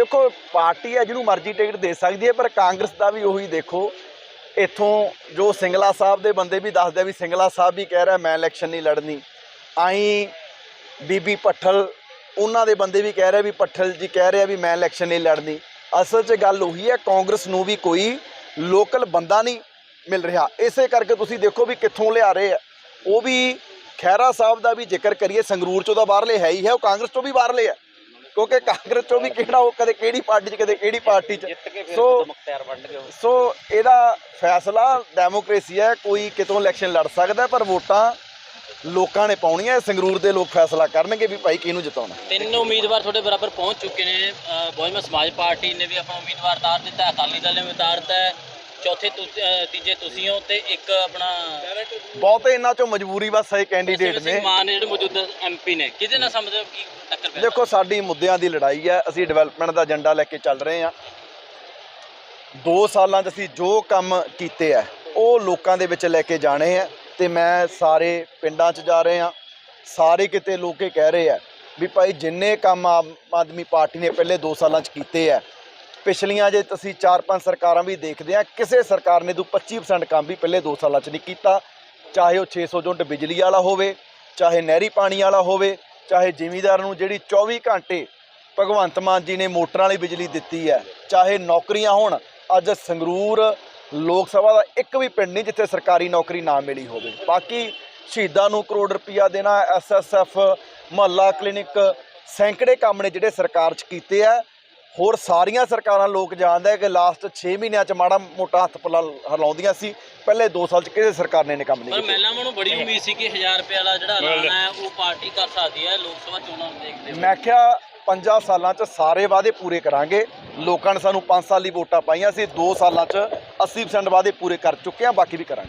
ਦੇਖੋ, ਪਾਰਟੀ ਹੈ ਜਿਹਨੂੰ ਮਰਜ਼ੀ ਟਿਕਟ ਦੇ ਸਕਦੀ ਹੈ, ਪਰ ਕਾਂਗਰਸ ਦਾ ਵੀ ਉਹੀ ਦੇਖੋ। ਇੱਥੋਂ ਜੋ ਸਿੰਗਲਾ ਸਾਹਿਬ ਦੇ ਬੰਦੇ ਵੀ ਦੱਸਦੇ ਵੀ ਸਿੰਗਲਾ ਸਾਹਿਬ ਵੀ ਕਹਿ ਰਿਹਾ, ਮੈਂ ਇਲੈਕਸ਼ਨ ਨਹੀਂ ਲੜਨੀ। ਆਈ ਬੀਬੀ ਪੱਠਲ, ਉਹਨਾਂ ਦੇ ਬੰਦੇ ਵੀ ਕਹਿ ਰਹੇ ਵੀ ਪੱਠਲ ਜੀ ਕਹਿ ਰਿਹਾ ਵੀ ਮੈਂ ਇਲੈਕਸ਼ਨ ਨਹੀਂ ਲੜਨੀ। ਅਸਲ 'ਚ ਗੱਲ ਉਹੀ ਹੈ, ਕਾਂਗਰਸ ਨੂੰ ਵੀ ਕੋਈ ਲੋਕਲ ਬੰਦਾ ਨਹੀਂ ਮਿਲ ਰਿਹਾ। ਇਸੇ ਕਰਕੇ ਤੁਸੀਂ ਦੇਖੋ ਵੀ ਕਿੱਥੋਂ ਲਿਆ ਰਹੇ ਆ। ਉਹ ਵੀ ਖਹਿਰਾ ਸਾਹਿਬ ਦਾ ਵੀ ਜ਼ਿਕਰ ਕਰੀਏ, ਸੰਗਰੂਰ ਚੋਂ ਤਾਂ ਬਾਹਰਲੇ ਹੈ ਹੀ ਹੈ, ਉਹ ਕਾਂਗਰਸ ਤੋਂ ਵੀ ਬਾਹਰਲੇ ਹੈ ਕਿਉਂਕਿ ਕਾਂਗਰਸ ਚੋਂ ਵੀ ਕਿਹੜਾ ਉਹ ਕਦੇ ਕਿਹੜੀ ਪਾਰਟੀ 'ਚ ਕਦੇ ਕਿਹੜੀ ਪਾਰਟੀ 'ਚ ਸੋ। ਸੋ ਇਹਦਾ ਫੈਸਲਾ ਡੈਮੋਕ੍ਰੇਸੀ ਹੈ ਕੋਈ ਕਿਤੋਂ ਇਲੈਕਸ਼ਨ ਲੜ ਸਕਦਾ ਹੈ, ਪਰ ਵੋਟਾਂ ਲੋਕਾਂ ਨੇ ਪਾਉਣੀਆਂ ਇਹ ਸੰਗਰੂਰ ਦੇ ਲੋਕ ਫੈਸਲਾ ਕਰਨਗੇ ਵੀ ਭਾਈ ਕਿਹਨੂੰ ਜਿਤਾਉਣਾ ਤਿੰਨ ਉਮੀਦਵਾਰ ਤੁਹਾਡੇ ਬਰਾਬਰ ਪਹੁੰਚ ਚੁੱਕੇ ਨੇ ਬਹੁਜਨ ਸਮਾਜ ਪਾਰਟੀ ਨੇ ਵੀ ਆਪਣਾ ਉਮੀਦਵਾਰ ਤਾਰ ਦਿੱਤਾ ਹੈ, ਅਕਾਲੀ ਦਲ ਨੇ ਵੀ ਉਤਾਰਤਾ ਹੈ ਚੌਥੇ ਤੀਜੇ ਤੁਸੀਂ ਹੋ ਤੇ ਇੱਕ ਆਪਣਾ ਬਹੁਤੇ ਇਹਨਾਂ ਚੋਂ ਮਜਬੂਰੀ ਬਸ ਇਹ ਕੈਂਡੀਡੇਟ ਨੇ। ਮਾਨ ਜਿਹੜੇ ਮੌਜੂਦਾ ਐਮਪੀ ਨੇ ਕਿਹਦੇ ਨਾਲ ਸਮਝਦੇ ਕੀ ਟੱਕਰ ਪੈਂਦਾ? ਦੇਖੋ ਸਾਡੀ ਮੁੱਦਿਆਂ ਦੀ ਲੜਾਈ ਹੈ ਅਸੀਂ ਡਿਵੈਲਪਮੈਂਟ ਦਾ ਏਜੰਡਾ ਲੈ ਕੇ ਚੱਲ ਰਹੇ ਹਾਂ। 2 ਸਾਲਾਂ 'ਚ ਅਸੀਂ ਜੋ ਕੰਮ ਕੀਤੇ ਆ ਉਹ ਲੋਕਾਂ ਦੇ ਵਿੱਚ ਲੈ ਕੇ ਜਾਣੇ ਆ ਤੇ ਮੈਂ ਸਾਰੇ ਪਿੰਡਾਂ 'ਚ ਜਾ ਰਹੇ ਹਾਂ। ਸਾਰੇ ਕਿਤੇ ਲੋਕ ਕਹਿ ਰਹੇ ਆ ਵੀ ਭਾਈ ਜਿੰਨੇ ਕੰਮ ਆਮ ਆਦਮੀ ਪਾਰਟੀ ਨੇ ਪਹਿਲੇ 2 ਸਾਲਾਂ 'ਚ ਕੀਤੇ ਆ ਪਿਛਲੀਆਂ ਜੇ ਤੁਸੀਂ 4-5 ਸਰਕਾਰਾਂ ਵੀ ਦੇਖਦੇ ਆ, ਕਿਸੇ ਸਰਕਾਰ ਨੇ ਤੋਂ 25% ਕੰਮ ਵੀ ਪਹਿਲੇ 2 ਸਾਲਾਂ 'ਚ ਨਹੀਂ ਕੀਤਾ। ਚਾਹੇ ਉਹ 600 ਯੂਨਿਟ ਬਿਜਲੀ ਵਾਲਾ ਹੋਵੇ, ਚਾਹੇ ਨਹਿਰੀ ਪਾਣੀ ਵਾਲਾ ਹੋਵੇ, ਚਾਹੇ ਜ਼ਿਮੀਦਾਰ ਨੂੰ ਜਿਹੜੀ 24 ਘੰਟੇ ਭਗਵੰਤ ਮਾਨ ਜੀ ਨੇ ਮੋਟਰਾਂ ਵਾਲੀ ਬਿਜਲੀ ਦਿੱਤੀ ਹੈ, ਚਾਹੇ ਨੌਕਰੀਆਂ ਹੋਣ, ਅੱਜ ਸੰਗਰੂਰ ਲੋਕ ਸਭਾ ਦਾ ਇੱਕ ਵੀ ਪਿੰਡ ਨਹੀਂ ਜਿੱਥੇ ਸਰਕਾਰੀ ਨੌਕਰੀ ਨਾ ਮਿਲੀ ਹੋਵੇ। ਬਾਕੀ ਸ਼ਹੀਦਾਂ ਨੂੰ ਕਰੋੜ ਰੁਪਈਆ ਦੇਣਾ ਐਸਐਸਐਫ ਮੁਹੱਲਾ ਕਲੀਨਿਕ, ਸੈਂਕੜੇ ਕੰਮ ਨੇ ਜਿਹੜੇ ਸਰਕਾਰ 'ਚ ਕੀਤੇ ਆ। ਹੋਰ ਸਾਰੀਆਂ ਸਰਕਾਰਾਂ ਲੋਕ ਜਾਣਦੇ ਕਿ ਲਾਸਟ 6 ਮਹੀਨਿਆਂ 'ਚ ਮਾੜਾ ਮੋਟਾ ਹੱਥ ਪੱਲਾ ਹਿਲਾਉਂਦੀਆਂ ਸੀ। ਪਹਿਲੇ 2 ਸਾਲ 'ਚ ਕਿਸੇ ਸਰਕਾਰ ਨੇ ਇਹ ਕੰਮ ਨਹੀਂ ਪਰ ਕੀਤੇ। ਮਹਿਲਾਵਾਂ ਨੂੰ ਬੜੀ ਉਮੀਦ ਸੀ ਕਿ 1000 ਰੁਪਏ ਵਾਲਾ ਜਿਹੜਾ ਐਲਾਨ ਹੈ ਉਹ ਪਾਰਟੀ ਕਰ ਸਕਦੀ ਹੈ ਲੋਕ ਸਭਾ ਚੋਣਾਂ ਨੂੰ ਦੇਖਦੇ ਮੈਂ ਕਿਹਾ 5 ਸਾਲਾਂ 'ਚ ਸਾਰੇ ਵਾਅਦੇ ਪੂਰੇ ਕਰਾਂਗੇ। ਲੋਕਾਂ ਨੇ ਸਾਨੂੰ 5 ਸਾਲ ਦੀ ਵੋਟਾਂ ਪਾਈਆਂ ਸੀ। 2 ਸਾਲਾਂ 'ਚ 80% ਵਾਅਦੇ ਪੂਰੇ ਕਰ ਚੁੱਕੇ ਆ ਬਾਕੀ ਵੀ ਕਰਾਂਗੇ।